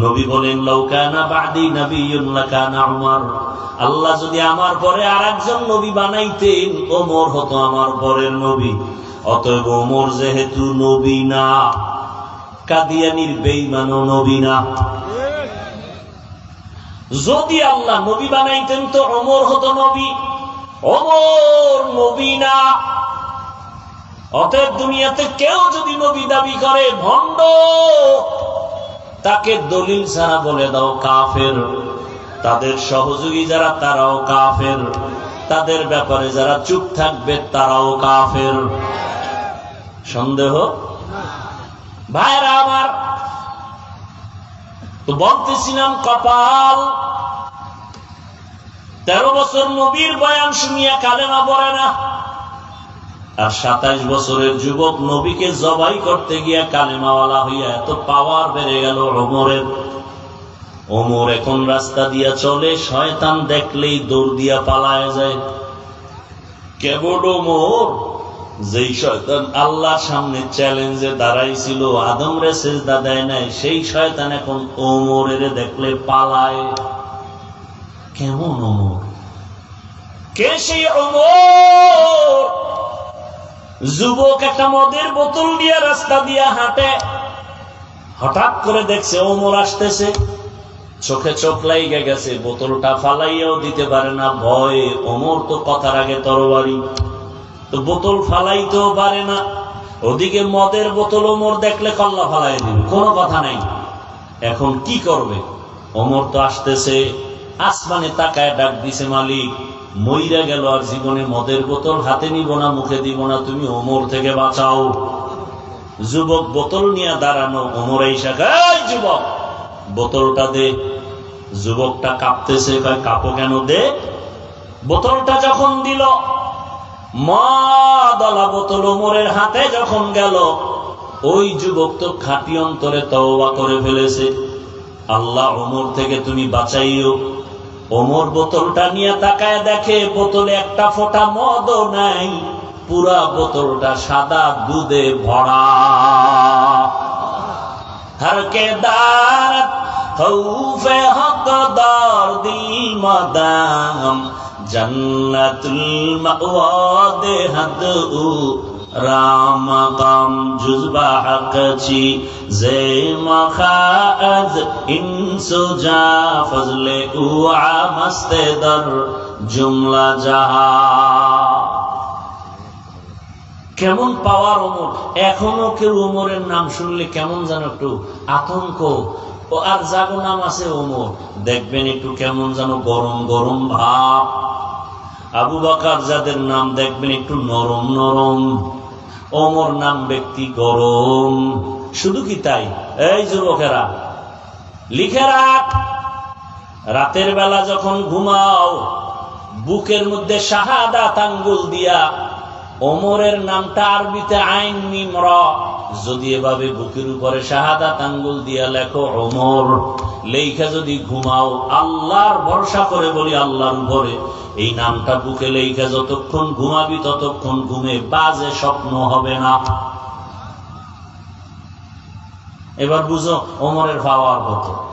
নবী বলেন লৌকানা বাদি আল্লাহ যদি আমার পরে নবী বানাইতেন, ওমর হতো আমার পরের নবী। অতএব ওমর যেহেতু নবী না, কাদিয়ানির নবী না। যদি আল্লাহ নবী বানাইতেন, তো অমর হতো নবী। অমর নবী না। অতএব দুনিয়াতে কেউ যদি নবী দাবি করে, ভণ্ড তাকে দলিল ছাড়া বলে দাও কাফের। তাদের সহযোগী যারা, তারাও কাফের। তাদের ব্যাপারে যারা চুপ থাকবে, তারাও কাফের। সন্দেহ? ভাইরা আমার, তো বলতেছিলাম কপাল। তেরো বছর নবীর বয়ান শুনিয়া কালেমা পড়ে না। আর সাতাইশ বছরের যুবক নবীকে জবাই করতে গিয়া কালেমাওয়ালা হইয়া এত পাওয়ার বেড়ে গেল ওমরের। ওমর এখন রাস্তা দিয়া চলে, শয়তান দেখলেই দৌড় দিয়া পালায় যায়। কেবল ওমর? যেই শয়তান আল্লাহর সামনে চ্যালেঞ্জে দাঁড়াইছিল আদম রে সেজদা দেয় নাই, সেই শয়তান এখন ওমরের দেখলে পালায়। কেমন ওমর? কে সেই ওমর? যুবক একটা মদের বোতল দিয়ে রাস্তা দিয়া হাঁটে। হঠাৎ করে দেখছে ওমর আসতেছে। চোখে চোখ লাইগে গেছে, বোতলটা ফালাইয়াও দিতে পারে না। ভয়ে ওমর তো কথার আগে তরবারি। তো বোতল ফালাইতেও পারে না। ওদিকে মদের বোতল ওমর দেখলে কল্লা ফালাই দিবে। কোনো কথা নাই। এখন কি করবে? ওমর তো আসতেছে, আসমানে তাকায় ডাক দিছে মালিক মইরা গেল আর জীবনে মদের বোতল হাতে নিব না, মুখে দিব না, তুমি ওমর থেকে বাঁচাও। যুবক, বোতল নিয়ে দাঁড়ানো, ওমর এই শাখায় যুবক, বোতলটা দে। যুবকটা কাঁপতেছে কাপো কেন দে? বোতলটা যখন দিল দলা বোতল ওমরের হাতে যখন গেল, ওই যুবক তো খাটি অন্তরে তওবা করে ফেলেছে। আল্লাহ, ওমর থেকে তুমি বাঁচাইও। ওমর বোতলটা নিয়ে তাকায় দেখে বোতলে একটা ফোঁটা মদও নাই। পুরা বোতলটা সাদা, দুধে ভরা। হরকে দারত খৌফে হকদার দিল মদাম। জন্নতুল মাওয়াদে কাম জুজবা হকছি জে মখাজ ইনসু যা ফজলে উআ মস্তে দর, জুমলা জাহা। কেমন পাওয়ার ওমর? এখনও কেউ ওমরের নাম শুনলে কেমন যেন একটু আতঙ্ক। ও আর যাগো নাম আছে ওমর। দেখবেন একটু কেমন যেন গরম গরম ভাব। আবু বাকার যাদের নাম দেখবেন একটু নরম নরম অমর নাম ব্যক্তি গরম। শুধু কি তাই? এই যুবকেরা, লিখে রাখ। রাতের বেলা যখন ঘুমাও, বুকের মধ্যে শাহাদাত তাঙ্গুল দিয়া ওমরের নামটা আরবিতে আইন মিমর যদি এভাবে বুকের উপরে শাহাদাত আঙ্গুল দিয়া লেখো, ওমর লেখা যদি ঘুমাও, আল্লাহর ভরসা করে বলি আল্লাহর উপরে। এই নামটা বুকে লেখা যতক্ষণ ঘুমাবি ততক্ষণ ঘুমে বাজে স্বপ্ন হবে না। এবার বুঝো, ওমরের পাওয়ার কত?